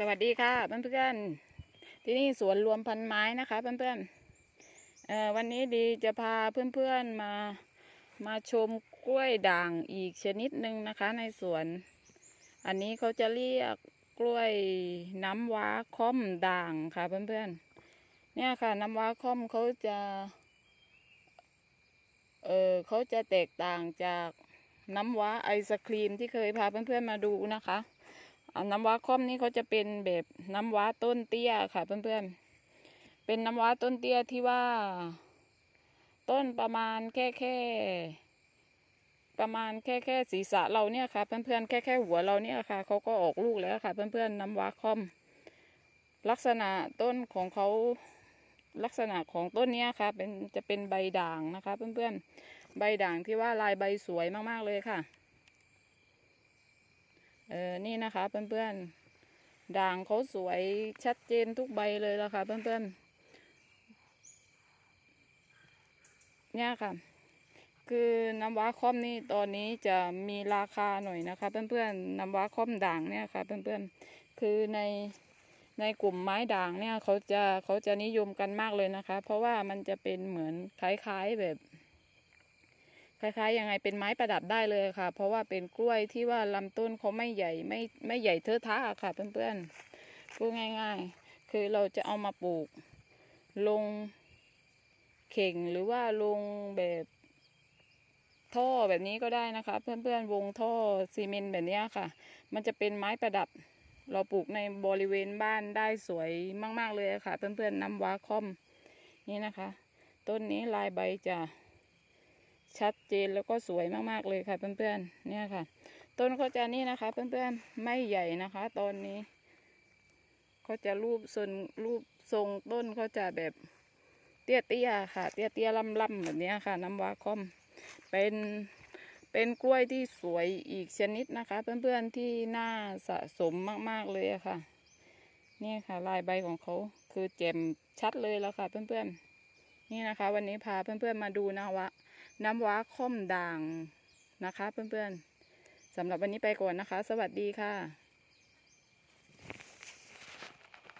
สวัสดีค่ะเพื่อนๆที่นี่สวนรวมพันไม้นะคะเพื่อนๆเอ่อวันนี้ดีจะพาเพื่อนๆมามาชมกล้วยด่างอีกชนิดหนึ่งนะคะในสวน อันนี้เขาจะเรียกกล้วยน้ำว้าค่อมด่างค่ะเพื่อนๆเนี่ยค่ะน้ำว้าค่อมเขาจะเออเขาจะแตกต่างจากน้ำว้าไอศครีมที่เคยพาเพื่อนๆมาดูนะคะ น้ำว้าค่อมนี่เขาจะเป็นแบบน้ำว้าต้นเตี้ยค่ะ เพื่อนๆ เป็นน้ำว้าต้นเตี้ยที่ว่า ต้นประมาณแค่แค่ประมาณแค่แค่ศีรษะเราเนี่ยค่ะ เพื่อนๆแค่แค่หัวเราเนี่ยค่ะเขาก็ออกลูกแล้วค่ะ เพื่อนๆน้ำว้าค่อม ลักษณะต้นของเขาลักษณะของต้นเนี้ยค่ะ เป็นจะเป็นใบด่างนะคะ เพื่อนๆใบด่างที่ว่าลายใบสวยมากๆเลยค่ะ ออนี่นะคะเพื่อนๆ ด่างเขาสวยชัดเจนทุกใบเลยละค่ะเพื่อนๆ เนี่ยค่ะ คือน้ำว้าค่อมนี่ตอนนี้จะมีราคาหน่อยนะคะเพื่อนๆ น้ำว้าค่อมด่างเนี่ยค่ะเพื่อนๆ คือในในกลุ่มไม้ด่างเนี่ยเขาจะเขาจะนิยมกันมากเลยนะคะ เพราะว่ามันจะเป็นเหมือนคล้ายๆแบบ คล้ายๆยังไงเป็นไม้ประดับได้เลยค่ะ เพราะว่าเป็นกล้วยที่ว่าลำต้นเขาไม่ใหญ่ไม่ไม่ใหญ่เทอะทะอะค่ะเพื่อนๆพูดง่ายๆ คือเราจะเอามาปลูก ลงเข่งหรือว่าลงแบบท่อแบบนี้ก็ได้นะคะ เพื่อนๆวงท่อซีเมนต์แบบนี้ค่ะ มันจะเป็นไม้ประดับ เราปลูกในบริเวณบ้านได้สวยมาก ๆเลยค่ะ เพื่อนๆน้ำว้าคอมนี่นะคะ ต้นนี้ลายใบจะ ชัดเจนแล้วก็สวยมากๆเลยค่ะเพื่อนๆเนี่ยค่ะ ต้นเขาจะนี่นะคะ เพื่อนๆไม่ใหญ่นะคะ ตอนนี้เขาจะรูปส่วนรูปทรงต้นเขาจะแบบเตี้ยๆค่ะ เตี้ยๆล่ำๆแบบนี้ค่ะ น้ำว้าคอมเป็นเป็นกล้วยที่สวยอีกชนิดนะคะ เพื่อนๆที่น่าสะสมมากๆเลยค่ะ นี่ค่ะลายใบของเขาคือแจ่มชัดเลยแล้วค่ะ เพื่อนๆนี่นะคะ วันนี้พาเพื่อนๆมาดูนะวะ น้ำว้าค่อมด่างนะคะ เพื่อนๆสำหรับวันนี้ไปก่อนนะคะ สวัสดีค่ะ